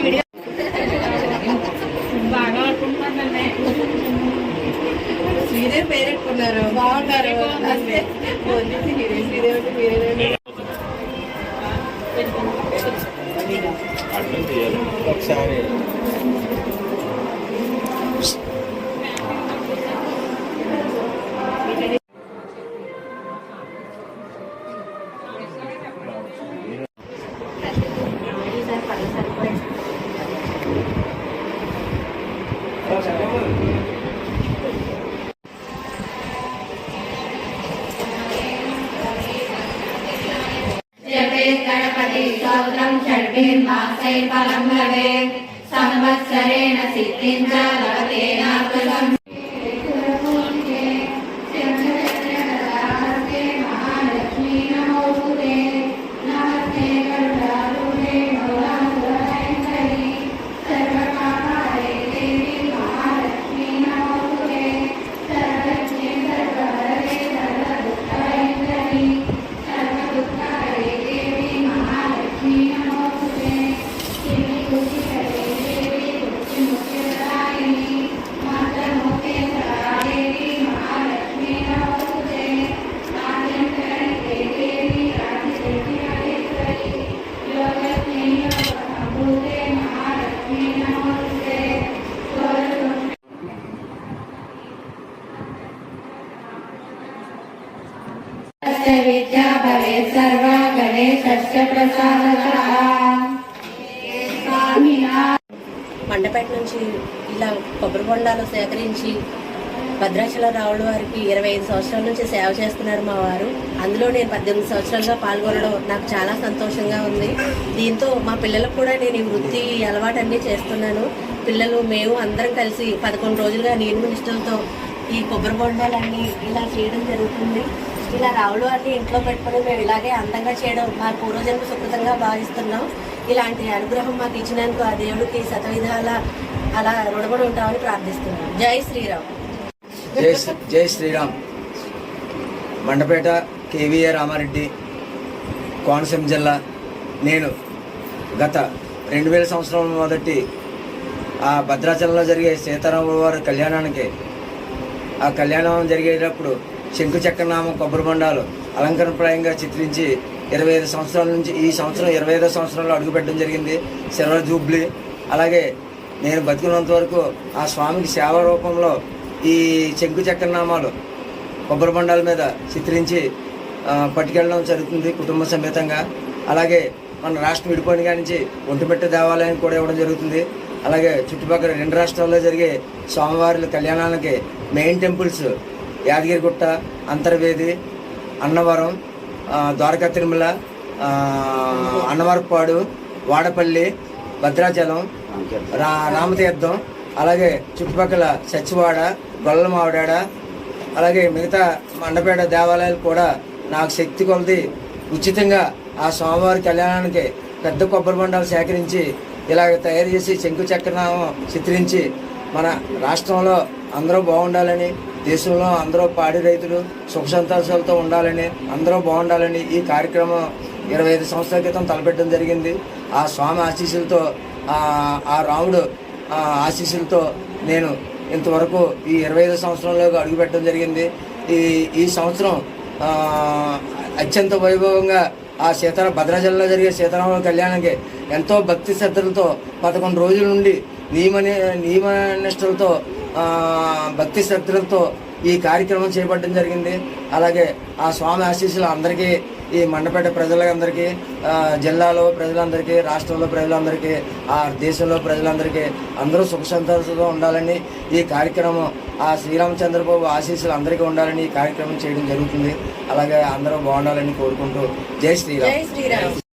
Gracias. అంతే వచ్చేసి ఒకసారి गणपति स्तोत्रं षड्भिर्मासैर्फलं लभेत् संवत्सरेण सिद्धिं च लभतेनाकृतम् सर्वा गणेशस्य प्रसादतः स्वामिना మండపేట నుంచి ఇలా కొబ్బరి బొండాలు సేకరించి భద్రాచల రావుల వారికి ఇరవై ఐదు సంవత్సరాల నుంచి సేవ చేస్తున్నారు మా వారు అందులో నేను పద్దెనిమిది సంవత్సరాలుగా పాల్గొనడం నాకు చాలా సంతోషంగా ఉంది దీంతో మా పిల్లలకు కూడా నేను ఈ వృత్తి అలవాటు అన్నీ చేస్తున్నాను పిల్లలు మేము అందరం కలిసి పదకొండు రోజులుగా నీరు నిష్ఠలతో ఈ కొబ్బరి బొండాలన్నీ ఇలా చేయడం జరుగుతుంది ఇలా రావుల వారిని ఇంట్లో పెట్టుకొని మేము ఇలాగే అందంగా చేయడం మా పూర్వజన్మ సుకృతంగా భావిస్తున్నాం. ఇలాంటి అనుగ్రహం మాకు ఇచ్చినందుకు ఆ దేవుడికి శతవిధాల అలా రుణపడి ఉంటామని ప్రార్థిస్తున్నాం. జై శ్రీరామ్. జై జై శ్రీరామ్. మండపేట కేవీఆర్ రామారెడ్డి కోనసీమ జిల్లా. నేను గత రెండు వేల సంవత్సరం మొదటి ఆ భద్రాచలంలో జరిగే సీతారాముల వారి కళ్యాణానికి ఆ కళ్యాణం జరిగేటప్పుడు శంకు చక్రనామం కొబ్బరి బొండాలు అలంకరణప్రాయంగా చిత్రించి ఇరవై ఐదు సంవత్సరాల నుంచి ఈ సంవత్సరం ఇరవై ఐదో సంవత్సరంలో అడుగుపెట్టడం జరిగింది. Silver jubilee. అలాగే నేను బతికినంత వరకు ఆ స్వామికి సేవ రూపంలో ఈ శంకు చక్రనామాలు కొబ్బరి బొండాల మీద చిత్రించి పట్టుకెళ్ళడం జరుగుతుంది కుటుంబ సమేతంగా. అలాగే మన రాష్ట్రం విడిపోయిన కాడి నుంచి ఒంటిపెట్ట దేవాలయం కూడా ఇవ్వడం జరుగుతుంది. అలాగే చుట్టుపక్కల రెండు రాష్ట్రాల్లో జరిగే స్వామివారి కళ్యాణాలకి మెయిన్ టెంపుల్స్ యాదగిరిగుట్ట అంతర్వేది అన్నవరం ద్వారకా తిరుమల అన్నవరపాడు వాడపల్లి భద్రాచలం రా రామతీర్థం అలాగే చుట్టుపక్కల సచ్చివాడ గొల్లమావిడాడ అలాగే మిగతా మండపేట దేవాలయాలు కూడా నాకు శక్తి కొలది. ఉచితంగా ఆ స్వామివారి కళ్యాణానికి పెద్ద కొబ్బరి బొండాలు సేకరించి ఇలాగ తయారు చేసి శంకు చక్రనామం చిత్రించి మన రాష్ట్రంలో అందరూ బాగుండాలని దేశంలో అందరూ పాడి రైతులు సుఖ సంతోషాలతో ఉండాలని అందరూ బాగుండాలని ఈ కార్యక్రమం ఇరవై ఐదు సంవత్సరాల క్రితం తలపెట్టడం జరిగింది. ఆ స్వామి ఆశీస్సులతో ఆ- రాముడు ఆశీస్సులతో నేను ఇంతవరకు ఈ ఇరవై ఐదు సంవత్సరంలో అడుగుపెట్టడం జరిగింది. ఈ ఈ సంవత్సరం అత్యంత వైభవంగా ఆ సీతారా భద్రాచలంలో జరిగే సీతారాముల కళ్యాణానికి ఎంతో భక్తి శ్రద్ధలతో పదకొండు రోజుల నుండి నియమ నియమ నిష్టలతో భక్తి శ్రద్ధలతో ఈ కార్యక్రమం చేపట్టడం జరిగింది. అలాగే ఆ స్వామి ఆశీస్సులు అందరికీ ఈ మండపేట ప్రజలందరికీ జిల్లాలో ప్రజలందరికీ రాష్ట్రంలో ప్రజలందరికీ ఆ దేశంలో ప్రజలందరికీ అందరూ సుఖ సంతోషంతో ఉండాలని ఈ కార్యక్రమం ఆ శ్రీరామచంద్రబాబు ఆశీస్సులు అందరికీ ఉండాలని ఈ కార్యక్రమం చేయడం జరుగుతుంది. అలాగే అందరూ బాగుండాలని కోరుకుంటూ జై శ్రీరామ్.